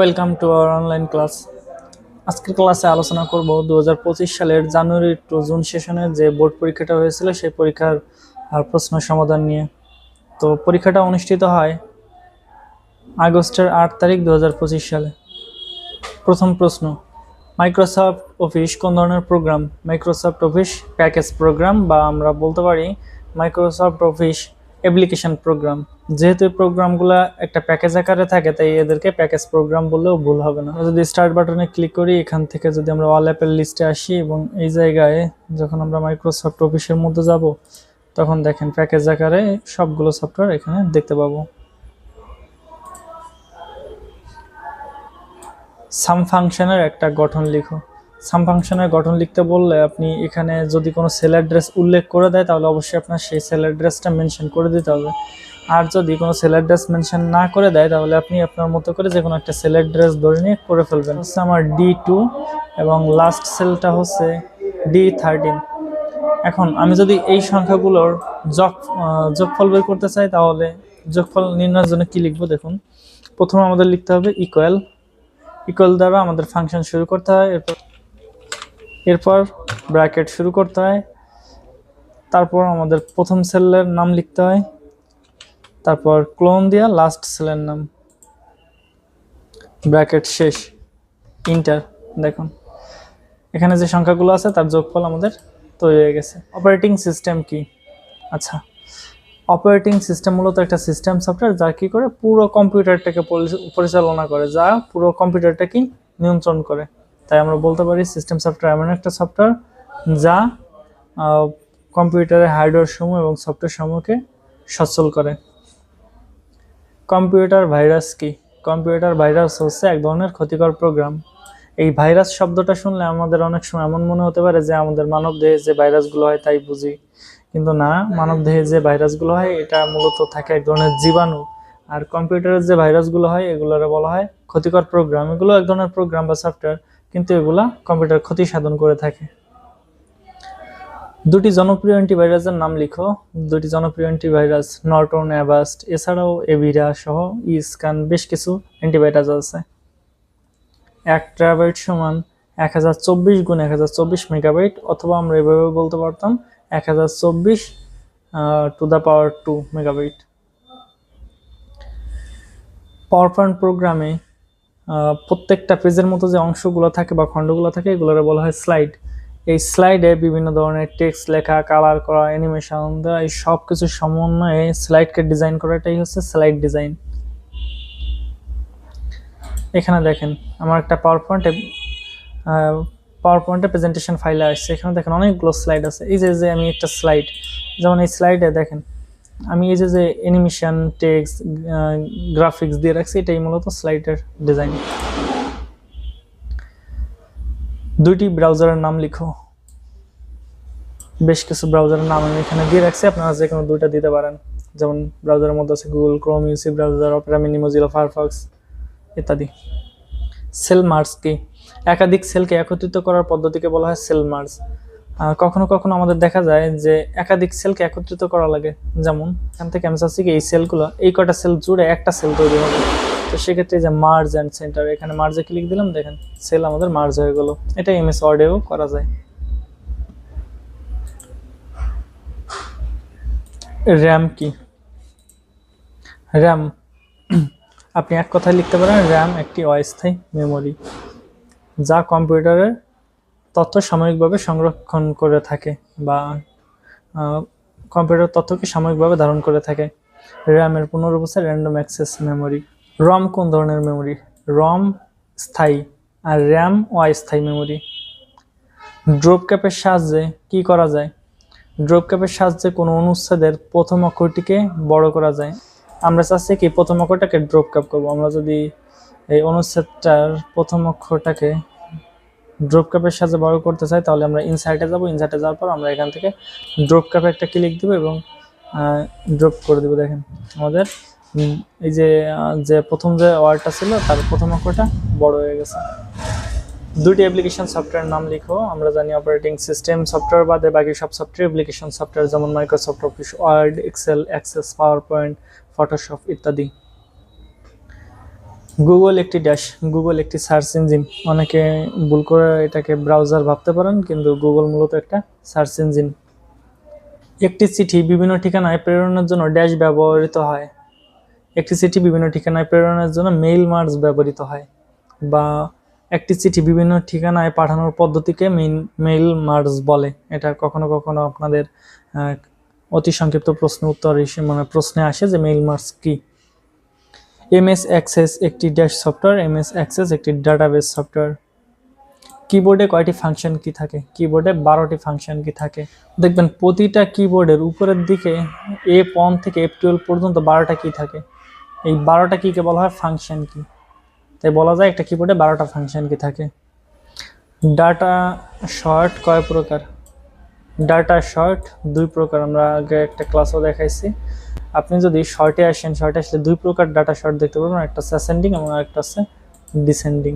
Welcome to our online class আজকের ক্লাসে আলোচনা করব দু সালের জানুয়ারি টু জুন সেশনে যে বোর্ড পরীক্ষাটা হয়েছিল, সেই পরীক্ষার আর প্রশ্ন সমাধান নিয়ে। তো পরীক্ষাটা অনুষ্ঠিত হয় আগস্টের আট তারিখ দু হাজার পঁচিশ সালে। প্রথম প্রশ্ন মাইক্রোসফট অফিস কোন ধরনের program Microsoft office package program বা আমরা বলতে পারি মাইক্রোসফট অফিস অ্যাপ্লিকেশন প্রোগ্রাম যেহেতু এই প্রোগ্রামগুলো একটা প্যাকেজ আকারে থাকে, তাই এদেরকে প্যাকেজ প্রোগ্রাম বললেও ভুল হবে না। যদি স্টার্ট বাটনে ক্লিক করি, এখান থেকে যদি আমরা অল অ্যাপের লিস্টে আসি এবং এই জায়গায় যখন আমরা মাইক্রোসফট অফিসের মধ্যে যাব, তখন দেখেন প্যাকেজ আকারে সবগুলো সফটওয়্যার এখানে দেখতে পাবো। সাম ফাংশনের একটা গঠন লিখো। সাম ফাংশনের গঠন লিখতে বললে আপনি এখানে যদি কোনো সেল অ্যাড্রেস উল্লেখ করে দেয়, তাহলে অবশ্যই আপনার সেই সেল অ্যাড্রেসটা মেনশন করে দিতে হবে। আর যদি কোনো সেল অ্যাড্রেস মেনশন না করে দেয়, তাহলে আপনি আপনার মতো করে যে কোনো একটা সেল অ্যাড্রেস ধরে নিয়ে করে ফেলবেন। হচ্ছে আমার ডি টু এবং লাস্ট সেলটা হচ্ছে ডি থার্টিন এখন আমি যদি এই সংখ্যাগুলোর যোগ যোগফল বের করতে চাই, তাহলে যোগফল নির্ণয়ের জন্য কি লিখব দেখুন। প্রথমে আমাদের লিখতে হবে ইকুয়াল ইকুয়াল দ্বারা আমাদের ফাংশন শুরু করতে হয়, এরপর এরপর ব্র্যাকেট শুরু করতে হয়। তারপর আমাদের প্রথম সেলের নাম লিখতে হয়। তারপর ক্লোন দিয়া লাস্ট সেলের নাম। ব্র্যাকেট শেষ। ইন্টার দেখুন। এখানে যে সংখ্যাগুলো আছে, তার যোগফল আমাদের তৈরি হয়ে গেছে। অপারেটিং সিস্টেম কি? আচ্ছা অপারেটিং সিস্টেম মূলত একটা সিস্টেম সফটওয়্যার যা কি করে পুরো কম্পিউটারটাকে পরি- পরিচালনা করে, যা পুরো কম্পিউটারটাকে নিয়ন্ত্রণ করে। তাই আমরা বলতে পারি সিস্টেম সফটওয়্যার এমন একটা সফটওয়্যার যা কম্পিউটারের হার্ডওয়্যার সমূহ এবং সফটওয়্যার সমূহকে সচল করে। কম্পিউটার ভাইরাস কি? কম্পিউটার ভাইরাস হচ্ছে এক ধরনের ক্ষতিকর প্রোগ্রাম এই ভাইরাস শব্দটা শুনলে আমাদের অনেক সময় এমন মনে হতে পারে যে আমাদের মানব দেহে যে ভাইরাসগুলো হয় তাই বুঝি। কিন্তু না মানব দেহে যে ভাইরাসগুলো হয়, এটা মূলত থাকে এক ধরনের জীবাণু। আর কম্পিউটারের যে ভাইরাসগুলো হয়, এগুলোরে বলা হয় ক্ষতিকর প্রোগ্রাম এগুলো এক ধরনের প্রোগ্রাম বা সফটওয়্যার কিন্তু এগুলা কম্পিউটার ক্ষতি সাধন করে থাকে। দুটি জনপ্রিয় অ্যান্টিভাইরাসের নাম লিখো। দুটি জনপ্রিয় অ্যান্টিভাইরাস নর্টন অ্যাভাস্ট এছাড়াও এভিরা সহ ইস্কান বেশ কিছু অ্যান্টিভাইরাস আছে। এক ট্রাবাইট সমান এক হাজার চব্বিশ গুণ এক হাজার চব্বিশ মেগাবাইট অথবা আমরা এভাবে বলতে পারতাম এক হাজার চব্বিশ to the power two megabyte PowerPoint প্রোগ্রামে প্রত্যেকটা পেজের মতো যে অংশগুলো থাকে বা খণ্ডগুলো থাকে, এগুলোরে বলা হয় স্লাইড। এই স্লাইডে বিভিন্ন ধরনের টেক্সট লেখা, কালার করা অ্যানিমেশন দেওয়া এই সব কিছু সমন্বয়ে স্লাইডকে ডিজাইন করাটাই হচ্ছে স্লাইড ডিজাইন এখানে দেখেন, আমার একটা পাওয়ার পয়েন্টে পাওয়ার পয়েন্টে প্রেজেন্টেশন ফাইলে আসছে। এখানে দেখেন অনেকগুলো স্লাইড আছে। এই যে যে আমি একটা স্লাইড যেমন এই স্লাইডে দেখেন আমি এই যে যে অ্যানিমেশন টেক্সট গ্রাফিক্স দিয়ে রাখছি, এটাই মূলত স্লাইডের ডিজাইন দুইটি ব্রাউজারের নাম লিখো। বেশ কিছু ব্রাউজারের নাম আমি এখানে দিয়ে রাখছি, আপনারা যে কোনো দুইটা দিতে পারেন। যেমন ব্রাউজারের মধ্যে আছে Google Chrome UC browser Opera mini Mozilla Firefox ইত্যাদি। সেল মার্জ কি একাধিক সেলকে একত্রিত করার পদ্ধতিকে বলা হয় সেল মার্জ কখনো কখনো আমাদের দেখা যায় যে একাধিক সেলকে একত্রিত করা লাগে। যেমন এখান থেকে আমি চাচ্ছি কি এই সেলগুলো এই কটা সেল জুড়ে একটা সেল তৈরি হবে। তো সেক্ষেত্রে যে মার্জ অ্যান্ড সেন্টার এখানে মার্জে ক্লিক দিলাম, দেখেন সেল আমাদের মার্জ হয়ে গেলো। এটা এমএস ওয়ার্ডেও করা যায়। র্যাম কি? র্যাম আপনি এক কথায় লিখতে পারেন র্যাম একটি অস্থায়ী মেমোরি যা কম্পিউটারের তথ্য সাময়িকভাবে সংরক্ষণ করে থাকে বা কম্পিউটার তথ্যকে সাময়িকভাবে ধারণ করে থাকে। র্যামের পুনরূপ হচ্ছে র্যান্ডম অ্যাক্সেস মেমোরি রম কোন ধরনের মেমোরি রম স্থায়ী আর র্যাম অস্থায়ী মেমোরি ড্রপ ক্যাপের সাহায্যে কি করা যায়? ড্রপ ক্যাপের সাহায্যে কোনো অনুচ্ছেদের প্রথম অক্ষরটিকে বড় করা যায়। আমরা চাচ্ছি কি প্রথম অক্ষরটাকে ড্রপ ক্যাপ করব। আমরা যদি এই অনুচ্ছেদটার প্রথম অক্ষরটাকে ড্রপ ক্যাপের সাহায্যে বড় করতে চাই, তাহলে আমরা ইনসাইটে যাব ইনসাইটে যাওয়ার পর আমরা এখান থেকে ড্রপ ক্যাপে একটা ক্লিক দেবো এবং ড্রপ করে দেবো দেখেন। আমাদের এই যে যে প্রথম যে ওয়ার্ডটা ছিল, তার প্রথম অক্ষরটা বড় হয়ে গেছে। দুটি অ্যাপ্লিকেশন সফটওয়্যার নাম লিখো, আমরা জানি অপারেটিং সিস্টেম সফটওয়্যার বাদে বাকি সব সফটওয়্যার অ্যাপ্লিকেশন সফটওয়্যার যেমন Microsoft office Word Excel Access PowerPoint Photoshop ইত্যাদি। গুগল একটি ড্যাশ গুগল একটি সার্চ ইঞ্জিন অনেকে ভুল করে এটাকে ব্রাউজার ভাবতে পারেন, কিন্তু গুগল মূলত একটা সার্চ ইঞ্জিন একটি চিঠি বিভিন্ন ঠিকানায় প্রেরণের জন্য ড্যাশ ব্যবহৃত হয়। একটি চিঠি বিভিন্ন ঠিকানায় প্রেরণের জন্য মেইল মার্জ ব্যবহৃত হয় বা একটি চিঠি বিভিন্ন ঠিকানায় পাঠানোর পদ্ধতিকে মেইল মেইল মার্জ বলে। এটা কখনো কখনো আপনাদের অতি সংক্ষিপ্ত প্রশ্ন উত্তর হিসেবে মানে প্রশ্নে আসে যে মেইল মার্জ কি। এমএস অ্যাক্সেস একটি ড্যাশ সফটওয়্যার, এমএস অ্যাক্সেস একটি ডাটাবেস সফটওয়্যার। কিবোর্ডে কয়টি ফাংশন কি থাকে? কিবোর্ডে বারোটি ফাংশন কি থাকে? দেখবেন প্রতিটা কিবোর্ডের উপরের দিকে এ পন থেকে এফ টুয়েলভ পর্যন্ত বারোটা কি থাকে? এই বারোটা কিকে বলা হয়? ফাংশন কি? তাই বলা যায় একটা কিবোর্ডে বারোটা ফাংশন কি থাকে। ডাটা শর্ট কয় প্রকার? ডাটা শর্ট, দুই প্রকার আমরা আগে একটা ক্লাসও দেখাইছি। আপনি যদি শর্টে আসেন শর্টে আসলে দুই প্রকার ডাটা শর্ট দেখতে পাবেন একটা হচ্ছে অ্যাসেন্ডিং এবং একটা হচ্ছে ডিসেন্ডিং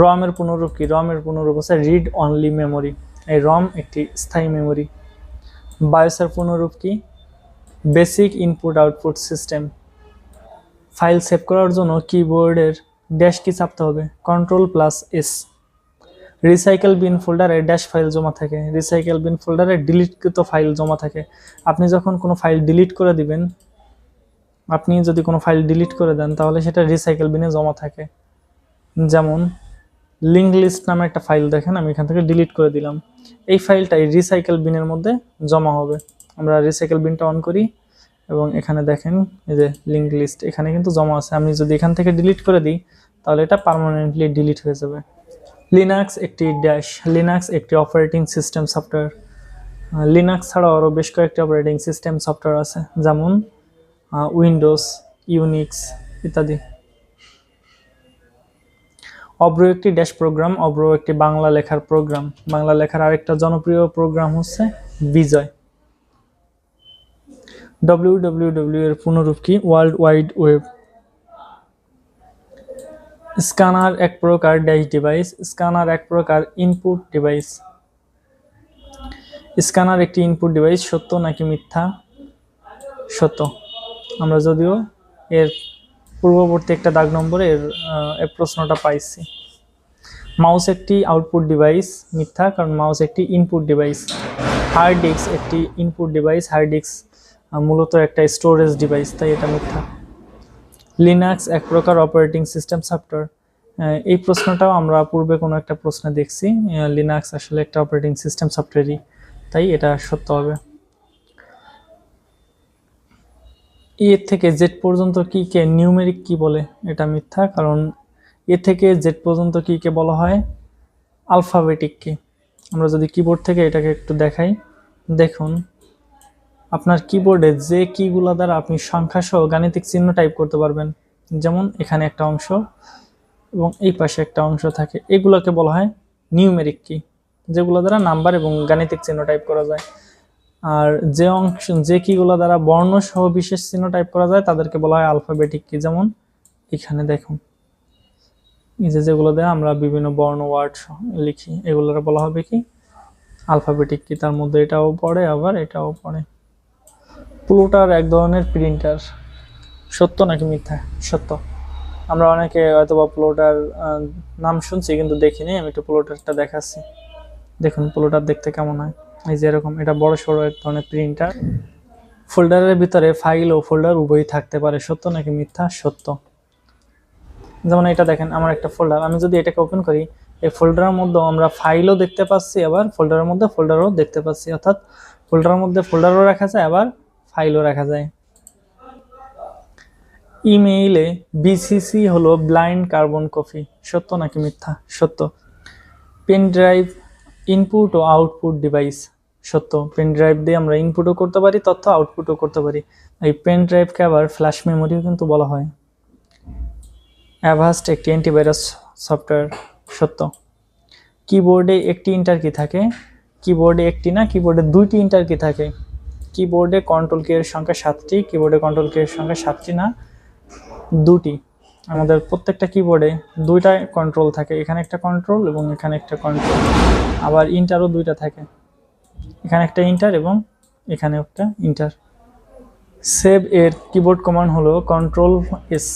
রমের পুনরূপ কি? রমের পুনরূপ হচ্ছে রিড অনলি মেমোরি এই রম একটি স্থায়ী মেমোরি বায়োসের পুনরূপ কি? Basic input output system file save করার জন্য কিবোর্ডের ড্যাশ কি চাপতে হবে। Control plus S recycle bin ফোল্ডারে ড্যাশ ফাইল জমা থাকে। রিসাইকেল বিন ফোল্ডারে ডিলিটকৃত ফাইল জমা থাকে। আপনি যখন কোনো ফাইল ডিলিট করে দিবেন, আপনি যদি কোনো ফাইল ডিলিট করে দেন, তাহলে সেটা রিসাইকেল বিনে জমা থাকে। যেমন লিঙ্ক লিস্ট নামে একটা ফাইল দেখেন, আমি এখান থেকে ডিলিট করে দিলাম। এই ফাইলটাই রিসাইকেল বিনের মধ্যে জমা হবে। আমরা রিসাইকেল বিনটা অন করি, এবং এখানে দেখেন, এই যে লিঙ্ক লিস্ট এখানে কিন্তু জমা আছে। আমি যদি এখান থেকে ডিলিট করে দিই, তাহলে এটা পার্মানেন্টলি ডিলিট হয়ে যাবে। লিনাক্স একটি ড্যাশ লিনাক্স একটি অপারেটিং সিস্টেম সফটওয়্যার লিনাক্স ছাড়াও আরও বেশ কয়েকটি অপারেটিং সিস্টেম সফটওয়্যার আছে, যেমন উইন্ডোজ ইউনিক্স ইত্যাদি। অব্র একটি ড্যাশ প্রোগ্রাম অব্র একটি বাংলা লেখার প্রোগ্রাম বাংলা লেখার আরেকটা জনপ্রিয় প্রোগ্রাম হচ্ছে বিজয় ডব্লিউ ডব্লিউ ডব্লিউ এর পুনরূপ কি ওয়ার্ল্ড ওয়াইড ওয়েব স্ক্যানার এক প্রকার ড্যাশ ডিভাইস, স্ক্যানার এক প্রকার ইনপুট ডিভাইস। স্ক্যানার একটি ইনপুট ডিভাইস সত্য নাকি মিথ্যা? সত্য। আমরা যদিও এর পূর্ববর্তী একটা দাগ নম্বরে এর প্রশ্নটা পাইছি। মাউস একটি আউটপুট ডিভাইস মিথ্যা, কারণ মাউস একটি ইনপুট ডিভাইস। হার্ড ডিস্ক একটি ইনপুট ডিভাইস। হার্ড ডিস্ক মূলত একটা স্টোরেজ ডিভাইস, তাই এটা মিথ্যা। লিনাক্স এক প্রকার অপারেটিং সিস্টেম সফটওয়্যার এই প্রশ্নটাও আমরা পূর্বে কোনো একটা প্রশ্নে দেখছি। লিনাক্স আসলে একটা অপারেটিং সিস্টেম সফটওয়্যারই তাই এটা সত্য হবে। এ থেকে জেড পর্যন্ত কিকে নিউমেরিক কি বলে এটা মিথ্যা, কারণ এ থেকে জেড পর্যন্ত কিকে বলা হয়? আলফাবেটিক কি। আমরা যদি কিবোর্ড থেকে এটাকে একটু দেখাই, দেখুন। আপনার কিবোর্ডে যে কীগুলো দ্বারা আপনি সংখ্যা সহ গাণিতিক চিহ্ন টাইপ করতে পারবেন, যেমন এখানে একটা অংশ এবং এই পাশে একটা অংশ থাকে, এগুলোকে বলা হয় নিউমেরিক কি যেগুলো দ্বারা নাম্বার এবং গাণিতিক চিহ্ন টাইপ করা যায়। আর যে অংশ, যে কীগুলো দ্বারা বর্ণ সহ বিশেষ চিহ্ন টাইপ করা যায়, তাদেরকে বলা হয় আলফাবেটিক কি যেমন এখানে দেখুন। এই যে যেগুলো দেয় আমরা বিভিন্ন বর্ণ ওয়ার্ড লিখি, এগুলোর বলা হবে কি? আলফাবেটিক কি তার মধ্যে এটাও পড়ে, আবার এটাও পড়ে। প্লুটার এক ধরনের প্রিন্টার সত্য নাকি মিথ্যা? সত্য। আমরা অনেকে হয়তো বা প্লুটার নাম শুনছি কিন্তু দেখিনি, আমি একটু প্লোটারটা দেখাচ্ছি। দেখুন প্লোটার দেখতে কেমন হয়? এই যে এরকম, এটা বড় সড়ো এক ধরনের প্রিন্টার ফোল্ডারের ভিতরে ফাইল ও ফোল্ডার উভয়ই থাকতে পারে। সত্য নাকি মিথ্যা? সত্য। যেমন এটা দেখেন, আমার একটা ফোল্ডার আমি যদি এটাকে ওপেন করি, এই ফোল্ডারের মধ্যে আমরা ফাইলও দেখতে পাচ্ছি, আবার ফোল্ডারের মধ্যে ফোল্ডারও দেখতে পাচ্ছি। অর্থাৎ ফোল্ডারের মধ্যে ফোল্ডারও রাখা যায়, আবার ফাইলও রাখা যায়। ইমেইলে বিসিসি হলো ব্লাইন্ড কার্বন কপি। সত্য নাকি মিথ্যা? সত্য। পেন ড্রাইভ, ইনপুট ও আউটপুট ডিভাইস। সত্য। পেন ড্রাইভ দিয়ে আমরা ইনপুটও করতে পারি, তথ্য আউটপুটও করতে পারি। এই পেন ড্রাইভকে আবার ফ্ল্যাশ মেমোরিও কিন্তু বলা হয়। অ্যাভাস্ট একটি অ্যান্টিভাইরাস সফটওয়্যার। সত্য। কিবোর্ডে একটি ইন্টার কি থাকে? কিবোর্ডে একটি না, কিবোর্ডে দুইটি ইন্টার কি থাকে? কিবোর্ডে কন্ট্রোল কি এর সংখ্যা সাতটি কিবোর্ডে কন্ট্রোল কি এর সংখ্যা সাতটি না, দুটি। আমাদের প্রত্যেকটা কিবোর্ডে দুইটা কন্ট্রোল থাকে, এখানে একটা কন্ট্রোল এবং এখানে একটা কন্ট্রোল আবার ইন্টারও দুইটা থাকে। এখানে একটা ইন্টার এবং এখানে একটা ইন্টার সেভ এর কিবোর্ড কমান্ড হলো কন্ট্রোল এস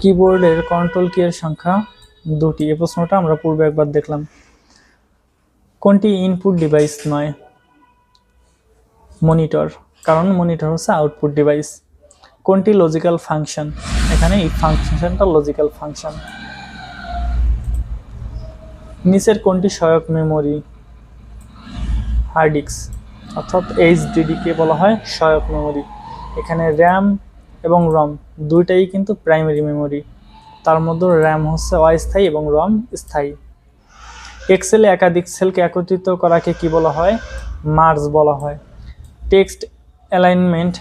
কিবোর্ডের কন্ট্রোল কি এর সংখ্যা দুটি। এই প্রশ্নটা আমরা পূর্বে একবার দেখলাম। কোনটি ইনপুট ডিভাইস নয়? মনিটর। কারণ মনিটর হচ্ছে আউটপুট ডিভাইস কোনটি লজিক্যাল ফাংশন এখানে এই ফাংশনটা লজিক্যাল ফাংশন নিচের কোনটি সহায়ক মেমোরি হার্ড ডিস্ক অর্থাৎ এইচডিডি কে বলা হয়, সহায়ক মেমোরি এখানে র্যাম এবং রম দুইটাই কিন্তু প্রাইমারি মেমোরি তার মধ্যে র্যাম হচ্ছে অস্থায়ী এবং রম স্থায়ী। এক্সেলে একাধিক সেলকে একত্রিত করাকে কি বলা হয়? মার্জ বলা হয়। টেক্সট অ্যালাইনমেন্ট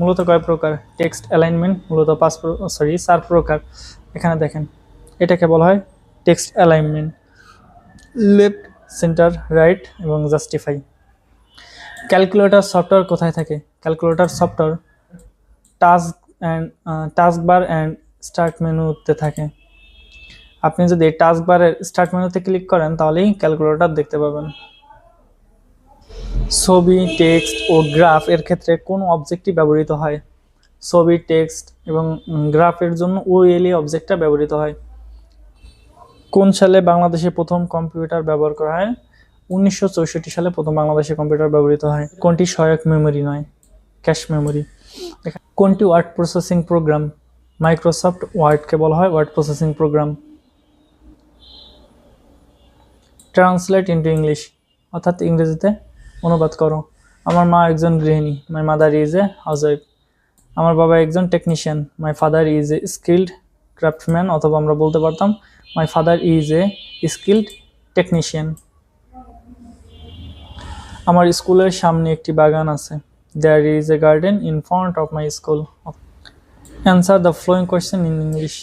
মূলত কয় প্রকার? টেক্সট অ্যালাইনমেন্ট মূলত পাঁচ সরি, চার প্রকার। এখানে দেখেন, এটাকে বলা হয় text alignment. Left, centre, right এবং জাস্টিফাই। ক্যালকুলেটর সফটওয়্যার কোথায় থাকে? Calculator software task and task bar and start মেনুতে থাকে। আপনি যদি টাস্ক বারের স্টার্ট মেনুতে ক্লিক করেন, তাহলেই ক্যালকুলেটর দেখতে পাবেন। ছবি টেক্সট ও গ্রাফ এর ক্ষেত্রে কোন অবজেক্টটি ব্যবহৃত হয়। ছবি টেক্সট এবং গ্রাফের জন্য ওএলই অবজেক্টটা ব্যবহৃত হয়। কোন সালে বাংলাদেশে প্রথম কম্পিউটার ব্যবহার করা হয়? উনিশশো চৌষট্টি সালে প্রথম বাংলাদেশে কম্পিউটার ব্যবহৃত হয়। কোনটি সহায়ক মেমোরি নয়? ক্যাশ মেমোরি কোনটি ওয়ার্ড প্রসেসিং প্রোগ্রাম মাইক্রোসফট ওয়ার্ডকে বলা হয় word processing program translate into English অর্থাৎ ইংরেজিতে অনুবাদ করো। আমার মা একজন গৃহিণী my mother is a housewife আমার বাবা একজন technician my father is a skilled craftsman অথবা আমরা বলতে পারতাম my father is a skilled technician আমার স্কুলের সামনে একটি বাগান আছে। There is a garden in front of my school answer the following question in English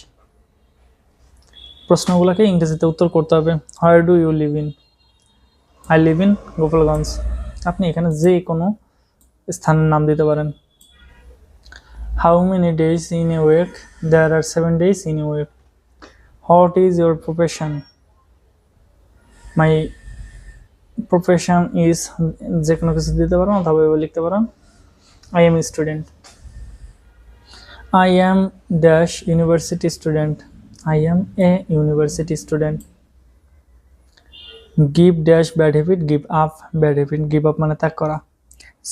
প্রশ্নগুলোকে ইংরেজিতে উত্তর করতে হবে। Where do you live in I live in Gopalganj আপনি এখানে যে কোনো স্থানের নাম দিতে পারেন। How many days in a week there are seven days in a week what is your profession my profession is যে কোনো কিছু দিতে পারেন অথবা লিখতে পারেন। I am student I am dash university student. I am a university student. Give dash bad habit give up bad habit give up মানে ত্যাগ করা।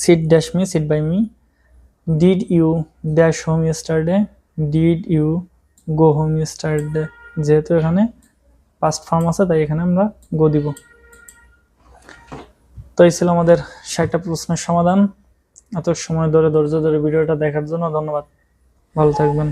Sit dash me sit by me did you dash home yesterday did you go home yesterday যেহেতু এখানে past form আছে, তাই এখানে আমরা গো দিব। তো এই ছিল আমাদের ষাটটা প্রশ্নের সমাধান। এত সময় ধরে, ধৈর্য ধরে ভিডিওটা দেখার জন্য ধন্যবাদ। ভালো থাকবেন।